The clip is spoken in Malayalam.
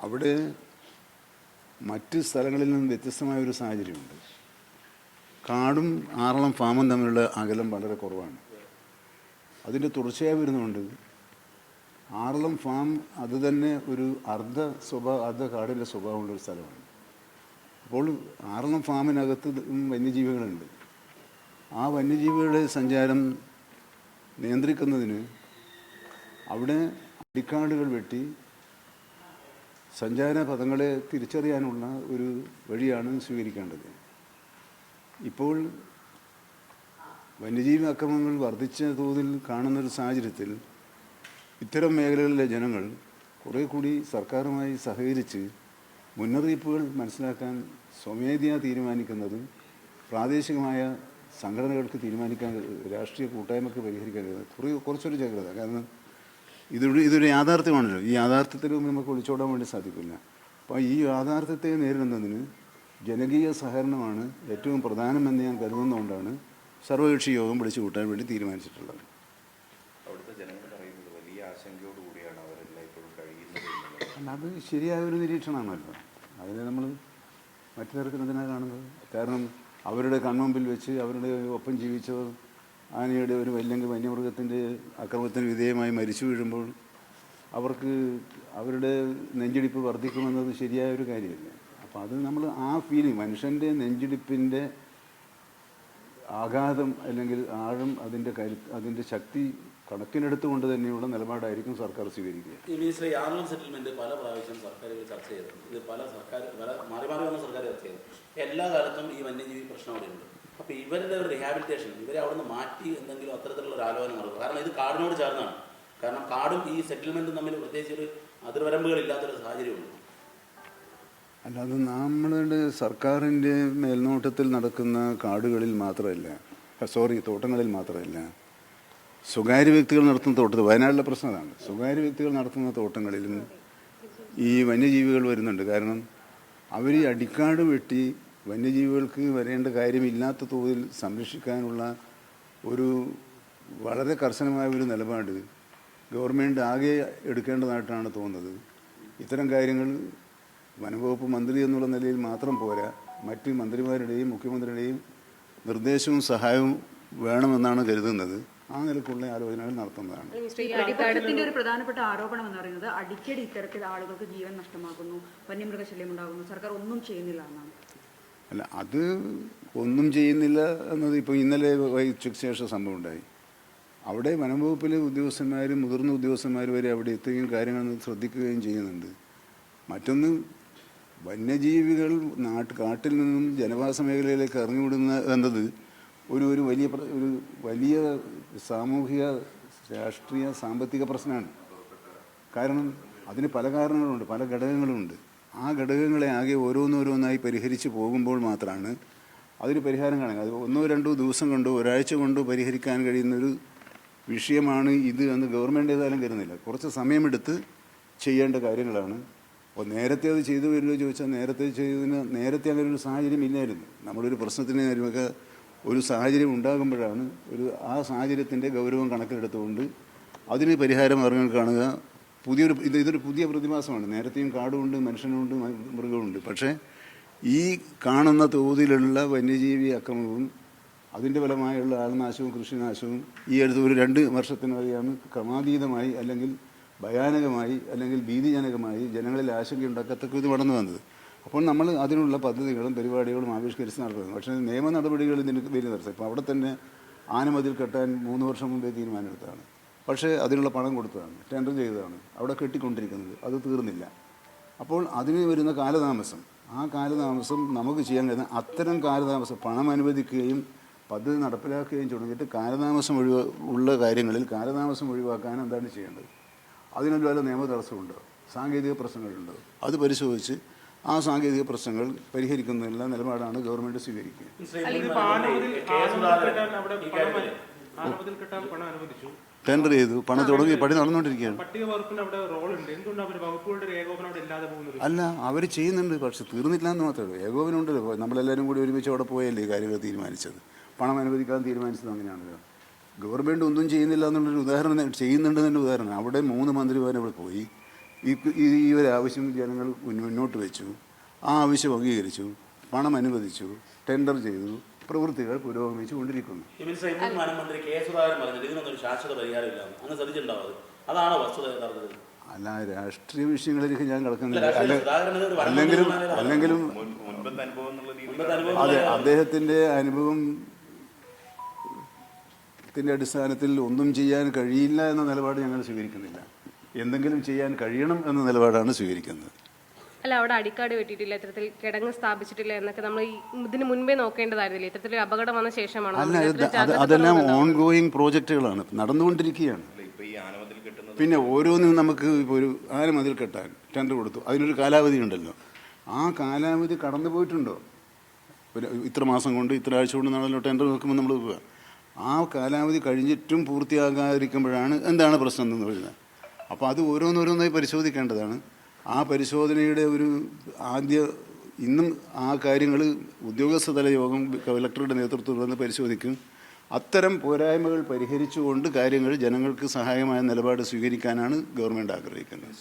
അവിടെ മറ്റ് സ്ഥലങ്ങളിൽ നിന്നും വ്യത്യസ്തമായ ഒരു സാഹചര്യമുണ്ട്. കാടും ആറളം ഫാമും തമ്മിലുള്ള അകലം വളരെ കുറവാണ്. അതിന്റെ തുടർച്ചയായി വരുന്നുണ്ട് ആറളം ഫാം അത് തന്നെ ഒരു അർദ്ധ സ്വഭാവ അർദ്ധ കാടിന്റെ സ്വഭാവമുള്ള ഒരു സ്ഥലമാണ്. അപ്പോൾ ആറളം ഫാമിനകത്ത് വന്യജീവികളുണ്ട്. ആ വന്യജീവികളുടെ സഞ്ചാരം നിയന്ത്രിക്കുന്നതിന് അവിടെ അടിക്കാടുകൾ വെട്ടി സഞ്ചാര പദങ്ങളെ തിരിച്ചറിയാനുള്ള ഒരു വഴിയാണ് സ്വീകരിക്കേണ്ടത്. ഇപ്പോൾ വന്യജീവി അക്രമങ്ങൾ വർദ്ധിച്ച തോതിൽ കാണുന്നൊരു സാഹചര്യത്തിൽ ഇത്തരം മേഖലകളിലെ ജനങ്ങൾ കുറേ കൂടി സർക്കാരുമായി സഹകരിച്ച് മുന്നറിയിപ്പുകൾ മനസ്സിലാക്കാൻ സ്വമേധയാ തീരുമാനിക്കുന്നത് പ്രാദേശികമായ സംഘടനകൾക്ക് തീരുമാനിക്കാൻ രാഷ്ട്രീയ കൂട്ടായ്മക്ക് പരിഹരിക്കാൻ കുറേ കുറച്ചൊരു ജാഗ്രത. കാരണം ഇതൊരു ഇതൊരു യാഥാർത്ഥ്യമാണല്ലോ. ഈ യാഥാർത്ഥ്യത്തിൽ നമുക്ക് ഒളിച്ചോടാൻ വേണ്ടി സാധിക്കില്ല. അപ്പോൾ ഈ യാഥാർത്ഥ്യത്തെ നേരിടുന്നതിന് ജനകീയ സഹകരണമാണ് ഏറ്റവും പ്രധാനമെന്ന് ഞാൻ കരുതുന്നതുകൊണ്ടാണ് സർവകക്ഷി യോഗം വിളിച്ചു കൂട്ടാൻ വേണ്ടി തീരുമാനിച്ചിട്ടുള്ളത്. അവിടുത്തെ ജനങ്ങൾ പറയുന്നത് വലിയ ആശങ്കയോടുകൂടിയാണ് അവരെല്ലാം ഇപ്പോഴും കഴിയുന്നത് എന്നുള്ളത്. അല്ല അത് ശരിയായ ഒരു നിരീക്ഷണമാണല്ലോ. അതിനെ നമ്മൾ മറ്റു തരത്തിൽ എന്തിനാണ് കാണുന്നത്. കാരണം അവരുടെ കൺമുമ്പിൽ വെച്ച് അവരുടെ ഒപ്പം ജീവിച്ചവർ ആനയുടെ ഒരു വല്ലെങ്കിൽ വന്യമൃഗത്തിന്റെ അക്രമത്തിന് വിധേയമായി മരിച്ചു വീഴുമ്പോൾ അവർക്ക് അവരുടെ നെഞ്ചിടിപ്പ് വർദ്ധിക്കുമെന്നത് ശരിയായ ഒരു കാര്യമല്ല. അപ്പോൾ അത് നമ്മൾ ആ ഫീലിംഗ് മനുഷ്യന്റെ നെഞ്ചിടിപ്പിന്റെ ആഘാതം അല്ലെങ്കിൽ ആഴം അതിന്റെ കരു അതിന്റെ ശക്തി കണക്കിലെടുത്തുകൊണ്ട് തന്നെയുള്ള നിലപാടായിരിക്കും സർക്കാർ സ്വീകരിക്കുക. ഈ മിനിസ്റ്റർ യാതൊരു സെറ്റിൽമെന്റ് പല പ്രാവശ്യം സർക്കാരുകൾ ചർച്ച ചെയ്തിട്ടുണ്ട്. ഇത് പല സർക്കാർ പല മാറി മാറി വന്ന സർക്കാർ ചർച്ച ചെയ്തു. എല്ലാ കാലത്തും ഈ വന്യജീവി പ്രശ്നം അവിടെ ഉണ്ട് അപ്പോൾ ഇവരുടെ ഒരു റിഹാബിലിറ്റേഷൻ ഇവരെ അവിടെ നിന്ന് മാറ്റി എന്തെങ്കിലും അത്തരത്തിലുള്ള ഒരു ആലോചന നടക്കും കാരണം ഇത് കാടിനോട് ചേർന്നാണ്. കാരണം കാടും ഈ സെറ്റിൽമെന്റും തമ്മിൽ പ്രത്യേകിച്ച് ഒരു അതിർവരമ്പുകളില്ലാത്തൊരു സാഹചര്യമുണ്ട്. അല്ലാതെ നമ്മളുടെ സർക്കാരിന്റെ മേൽനോട്ടത്തിൽ നടക്കുന്ന കാടുകളിൽ മാത്രമല്ല സോറി തോട്ടങ്ങളിൽ മാത്രമല്ല സ്വകാര്യ വ്യക്തികൾ നടത്തുന്ന തോട്ടത്തിൽ വയനാട്ടിലെ പ്രശ്നം അതാണ്. സ്വകാര്യ വ്യക്തികൾ നടത്തുന്ന തോട്ടങ്ങളിലും ഈ വന്യജീവികൾ വരുന്നുണ്ട്. കാരണം അവർ അടിക്കാട് വെട്ടി വന്യജീവികൾക്ക് വരേണ്ട കാര്യമില്ലാത്ത തോതിൽ സംരക്ഷിക്കാനുള്ള ഒരു വളരെ കർശനമായ ഒരു നിലപാട് ഗവൺമെന്റ് ആകെ എടുക്കേണ്ടതായിട്ടാണ് തോന്നുന്നത്. ഇത്തരം കാര്യങ്ങൾ വനംവകുപ്പ് മന്ത്രി എന്നുള്ള നിലയിൽ മാത്രം പോരാ. മറ്റ് മന്ത്രിമാരുടെയും മുഖ്യമന്ത്രിയുടെയും നിർദ്ദേശവും സഹായവും വേണമെന്നാണ് കരുതുന്നത്. ആ നിലക്കുള്ള ആലോചനകൾ നടത്തുന്നതാണ്. ഒരു പ്രധാനപ്പെട്ട ആരോപണം എന്ന് പറയുന്നത് അടിക്കടി ഇത്തരത്തിൽ ആളുകൾക്ക് ജീവൻ നഷ്ടമാകുന്നു വന്യമൃഗശല്യം ഉണ്ടാകുന്നു സർക്കാർ ഒന്നും ചെയ്യുന്നില്ല എന്നാണ്. അല്ല അത് ഒന്നും ചെയ്യുന്നില്ല എന്നത് ഇപ്പോൾ ഇന്നലെ ഉച്ചയ്ക്ക് ശേഷം സംഭവം ഉണ്ടായി. അവിടെ വനംവകുപ്പിലെ ഉദ്യോഗസ്ഥന്മാരും മുതിർന്ന ഉദ്യോഗസ്ഥന്മാർ വരെ അവിടെ എത്തുകയും കാര്യങ്ങൾ ശ്രദ്ധിക്കുകയും ചെയ്യുന്നുണ്ട്. മറ്റൊന്ന് വന്യജീവികൾ നാട്ട് കാട്ടിൽ നിന്നും ജനവാസ മേഖലയിലേക്ക് ഇറങ്ങിവിടുന്ന എന്നത് ഒരു ഒരു വലിയ ഒരു വലിയ സാമൂഹിക രാഷ്ട്രീയ സാമ്പത്തിക പ്രശ്നമാണ്. കാരണം അതിന് പല കാരണങ്ങളുണ്ട് പല ഘടകങ്ങളുമുണ്ട് ആ ഘടകങ്ങളെ ആകെ ഓരോന്നോരോന്നായി പരിഹരിച്ച് പോകുമ്പോൾ മാത്രമാണ് അതിന് പരിഹാരം കാണുക. അത് ഒന്നോ രണ്ടോ ദിവസം കൊണ്ടോ ഒരാഴ്ച കൊണ്ടോ പരിഹരിക്കാൻ കഴിയുന്നൊരു വിഷയമാണ് ഇത് എന്ന് ഗവൺമെന്റ് ഏതായാലും കരുതുന്നില്ല. കുറച്ച് സമയമെടുത്ത് ചെയ്യേണ്ട കാര്യങ്ങളാണ്. അപ്പോൾ നേരത്തെ അത് ചെയ്തു വരുമോ ചോദിച്ചാൽ നേരത്തെ ചെയ്തതിന് നേരത്തെ അങ്ങനെ ഒരു സാഹചര്യം ഇല്ലായിരുന്നു. നമ്മളൊരു പ്രശ്നത്തിന് നേരിടുക ഒരു സാഹചര്യം ഉണ്ടാകുമ്പോഴാണ് ഒരു ആ സാഹചര്യത്തിന്റെ ഗൗരവം കണക്കിലെടുത്തുകൊണ്ട് അതിന് പരിഹാര മാർഗങ്ങൾ കാണുക. പുതിയൊരു ഇത് ഇതൊരു പുതിയ പ്രതിഭാസമാണ് നേരത്തെയും കാടുമുണ്ട് മനുഷ്യനുണ്ട് മൃഗമുണ്ട്. പക്ഷേ ഈ കാണുന്ന തോതിലുള്ള വന്യജീവി അക്രമവും അതിന്റെ ഫലമായുള്ള ആൾനാശവും കൃഷിനാശവും ഈ അടുത്ത ഒരു രണ്ട് വർഷത്തിനറിയാണ് ക്രമാതീതമായി അല്ലെങ്കിൽ ഭയാനകമായി അല്ലെങ്കിൽ ഭീതിജനകമായി ജനങ്ങളിൽ ആശങ്കയുണ്ടാക്കത്തക്ക ഇത് വളർന്നു വന്നത്. അപ്പോൾ നമ്മൾ അതിനുള്ള പദ്ധതികളും പരിപാടികളും ആവിഷ്കരിച്ച് നടത്തുന്നു. പക്ഷേ നിയമ നടപടികൾ ഇതിന് നിർത്തും ഇപ്പോൾ അവിടെ തന്നെ ആനമതിൽ കെട്ടാൻ മൂന്ന് വർഷം മുമ്പേ തീരുമാനമെടുത്തതാണ് പക്ഷേ അതിനുള്ള പണം കൊടുത്തതാണ് ടെൻഡർ ചെയ്തതാണ്. അവിടെ കെട്ടിക്കൊണ്ടിരിക്കുന്നത്. അത് തീർന്നില്ല. അപ്പോൾ അതിന് വരുന്ന കാലതാമസം. ആ കാലതാമസം നമുക്ക് ചെയ്യാൻ കഴിയുന്ന അത്തരം കാലതാമസം പണം അനുവദിക്കുകയും പദ്ധതി നടപ്പിലാക്കുകയും തുടങ്ങിയിട്ട് കാലതാമസം ഒഴിവാ ഉള്ള കാര്യങ്ങളിൽ കാലതാമസം ഒഴിവാക്കാൻ എന്താണ് ചെയ്യേണ്ടത്? വല്ല നിയമ തടസ്സമുണ്ടോ? സാങ്കേതിക പ്രശ്നങ്ങളുണ്ടോ? അത് പരിശോധിച്ച് ആ സാങ്കേതിക പ്രശ്നങ്ങൾ പരിഹരിക്കുന്നതിനുള്ള നിലപാടാണ് ഗവൺമെന്റ് സ്വീകരിക്കുക. ടെൻഡർ ചെയ്തു. പണം തുടങ്ങി. പണി നടന്നുകൊണ്ടിരിക്കുകയാണ്. പട്ടിക വകുപ്പിന് അവിടെ റോൾ ഉണ്ട് എന്തുകൊണ്ട് അവർ വകുപ്പുകളുടെ ഒരു ഏകോപനം ഇല്ലാതെ പോകുന്നത് അല്ല അവർ ചെയ്യുന്നുണ്ട്. പക്ഷെ തീർന്നില്ല എന്ന് മാത്രമേ ഉള്ളൂ. ഏകോപനം ഉണ്ടല്ലോ. നമ്മളെല്ലാവരും കൂടി ഒരുമിച്ച് അവിടെ പോയല്ലേ ഈ കാര്യങ്ങൾ തീരുമാനിച്ചത്? പണം അനുവദിക്കാൻ തീരുമാനിച്ചത് അങ്ങനെയാണല്ലോ. ഗവൺമെന്റ് ഒന്നും ചെയ്യുന്നില്ല എന്നുള്ളൊരു ഉദാഹരണം ചെയ്യുന്നുണ്ടെന്നുള്ള ചെയ്യുന്നുണ്ട് ഉദാഹരണം. അവിടെ മൂന്ന് മന്ത്രിമാർ അവിടെ പോയി. ഈ ഈ ഒരു ആവശ്യം ജനങ്ങൾ മുന്നോട്ട് വെച്ചു. ആ ആവശ്യം അംഗീകരിച്ചു. പണം അനുവദിച്ചു. ടെൻഡർ ചെയ്തു. പ്രവൃത്തികൾ പുരോഗമിച്ചു കൊണ്ടിരിക്കുന്നു വനമന്ത്രി കെ സുധാകരൻ പറഞ്ഞിട്ട് ഇതിനൊന്നും ഒരു ശാശ്വത പരിഹാരമില്ല അങ്ങ് ശ്രദ്ധിച്ചിട്ടുണ്ടാവും അത്. അതാണോ വസ്തുത യഥാർത്ഥത്തിൽ? അല്ല രാഷ്ട്രീയ വിഷയങ്ങളിലേക്ക് ഞാൻ കിടക്കുന്നില്ല. അല്ലെങ്കിലും അല്ലെങ്കിലും അതെ അദ്ദേഹത്തിന്റെ അനുഭവം ത്തിന്റെ അടിസ്ഥാനത്തിൽ ഒന്നും ചെയ്യാൻ കഴിയില്ല എന്ന നിലപാട് ഞങ്ങൾ സ്വീകരിക്കുന്നില്ല. എന്തെങ്കിലും ചെയ്യാൻ കഴിയണം എന്ന നിലപാടാണ് സ്വീകരിക്കുന്നത്. അല്ല അവിടെ അടിക്കാട് വെട്ടിയിട്ടില്ല ഇത്തരത്തിൽ കിടങ്ങ് സ്ഥാപിച്ചിട്ടില്ല എന്നൊക്കെ നമ്മൾ ഇതിന് മുൻപേ നോക്കേണ്ടതായിരുന്നില്ല? ഇത്തരത്തിൽ അപകടം വന്ന ശേഷമാണ്? അതെല്ലാം ഓൺ ഗോയിങ് പ്രോജക്റ്റുകളാണ് നടന്നുകൊണ്ടിരിക്കുകയാണ്. അല്ല, ഇപ്പൊ ഈ ആനമതിൽ കിട്ടുന്നത് പിന്നെ ഓരോന്നും നമുക്ക് ഒരു ആന മതിൽ കെട്ടാൻ ടെൻഡർ കൊടുത്തു. അതിനൊരു കാലാവധി ഉണ്ടല്ലോ. ആ കാലാവധി കടന്നു പോയിട്ടുണ്ടോ? ഒരു ഇത്ര മാസം കൊണ്ട് ഇത്ര ആഴ്ച കൊണ്ട് നമ്മളല്ലോ ടെൻഡർ വെക്കുമ്പോൾ നമ്മൾ ആ കാലാവധി കഴിഞ്ഞിട്ടും പൂർത്തിയാകാതിരിക്കുമ്പോഴാണ് എന്താണ് പ്രശ്നം എന്ന് പറയുന്നത്? അപ്പോൾ അത് ഓരോന്നോരോന്നായി പരിശോധിക്കേണ്ടതാണ്. ആ പരിശോധനയുടെ ഒരു ആദ്യ ഇന്നും ആ കാര്യങ്ങൾ ഉദ്യോഗസ്ഥതല യോഗം കലക്ടറുടെ നേതൃത്വത്തിൽ വന്ന് പരിശോധിക്കും. അത്തരം പോരായ്മകൾ പരിഹരിച്ചുകൊണ്ട് കാര്യങ്ങൾ ജനങ്ങൾക്ക് സഹായമായ നിലപാട് സ്വീകരിക്കാനാണ് ഗവൺമെന്റ് ആഗ്രഹിക്കുന്നത്.